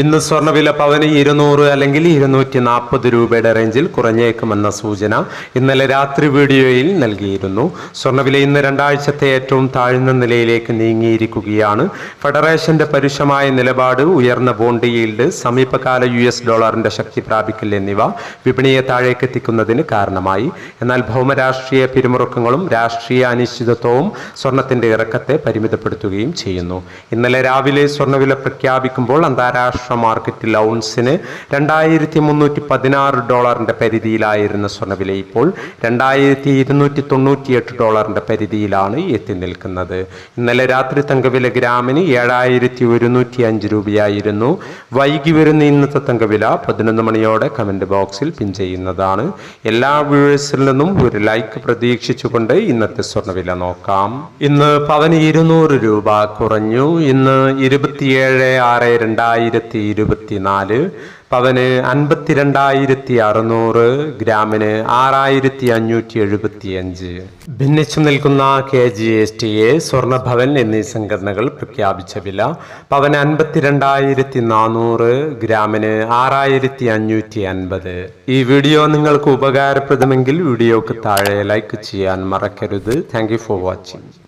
ഇന്ന് സ്വർണവില പവന് ഇരുന്നൂറ് അല്ലെങ്കിൽ ഇരുന്നൂറ്റി നാൽപ്പത് രൂപയുടെ റേഞ്ചിൽ കുറഞ്ഞേക്കുമെന്ന സൂചന ഇന്നലെ രാത്രി വീഡിയോയിൽ നൽകിയിരുന്നു. സ്വർണവില ഇന്ന് രണ്ടാഴ്ചത്തെ ഏറ്റവും താഴ്ന്ന നിലയിലേക്ക് നീങ്ങിയിരിക്കുകയാണ്. ഫെഡറേഷന്റെ പരുഷമായ നിലപാട് ഉയർന്ന ബോണ്ട് ഈൽഡ് സമീപകാല യു എസ് ഡോളറിന്റെ ശക്തി പ്രാപിക്കൽ എന്നിവ വിപണിയെ താഴേക്കെത്തിക്കുന്നതിന് കാരണമായി. എന്നാൽ ഭൗമരാഷ്ട്രീയ പിരിമുറുക്കങ്ങളും രാഷ്ട്രീയ അനിശ്ചിതത്വവും സ്വർണത്തിന്റെ ഇറക്കത്തെ പരിമിതപ്പെടുത്തുകയും ചെയ്യുന്നു. ഇന്നലെ രാവിലെ സ്വർണവില പ്രഖ്യാപിക്കുമ്പോൾ അന്താരാഷ്ട്ര മാർക്കറ്റിൽ ഔൺസിന് രണ്ടായിരത്തി മുന്നൂറ്റി പതിനാറ് ഡോളറിന്റെ പരിധിയിലായിരുന്ന സ്വർണവില ഇപ്പോൾ രണ്ടായിരത്തി ഇരുന്നൂറ്റി തൊണ്ണൂറ്റിയെട്ട് ഡോളറിന്റെ പരിധിയിലാണ് എത്തി നിൽക്കുന്നത്. ഇന്നലെ രാത്രി തങ്കവില ഗ്രാമിന് ഏഴായിരത്തി ഒരുന്നൂറ്റി അഞ്ച് രൂപയായിരുന്നു. വൈകി വരുന്ന ഇന്നത്തെ തങ്കവില പതിനൊന്ന് മണിയോടെ കമന്റ് ബോക്സിൽ പിൻ ചെയ്യുന്നതാണ്. എല്ലാ വ്യൂവേഴ്സിൽ നിന്നും ഒരു ലൈക്ക് പ്രതീക്ഷിച്ചുകൊണ്ട് ഇന്നത്തെ സ്വർണവില നോക്കാം. ഇന്ന് പവന് ഇരുന്നൂറ് രൂപ കുറഞ്ഞു. ഇന്ന് ഇരുപത്തിയേഴ് ആറ് രണ്ടായിരത്തി ഇരുപത്തിനാല് പവന് അൻപത്തിരണ്ടായിരത്തി അറുന്നൂറ് ഗ്രാമിന് ആറായിരത്തി അഞ്ഞൂറ്റി എഴുപത്തി അഞ്ച് ഭിന്നിച്ചു നിൽക്കുന്ന K G S T A Swarnabhavan എന്നീ സംഘടനകൾ പ്രഖ്യാപിച്ച വില പവന് അൻപത്തിരണ്ടായിരത്തി നാനൂറ് ഗ്രാമിന് ആറായിരത്തി അഞ്ഞൂറ്റി അൻപത് ഈ വീഡിയോ നിങ്ങൾക്ക് ഉപകാരപ്രദമെങ്കിൽ വീഡിയോക്ക് താഴെ ലൈക്ക് ചെയ്യാൻ മറക്കരുത്. Thank you for watching.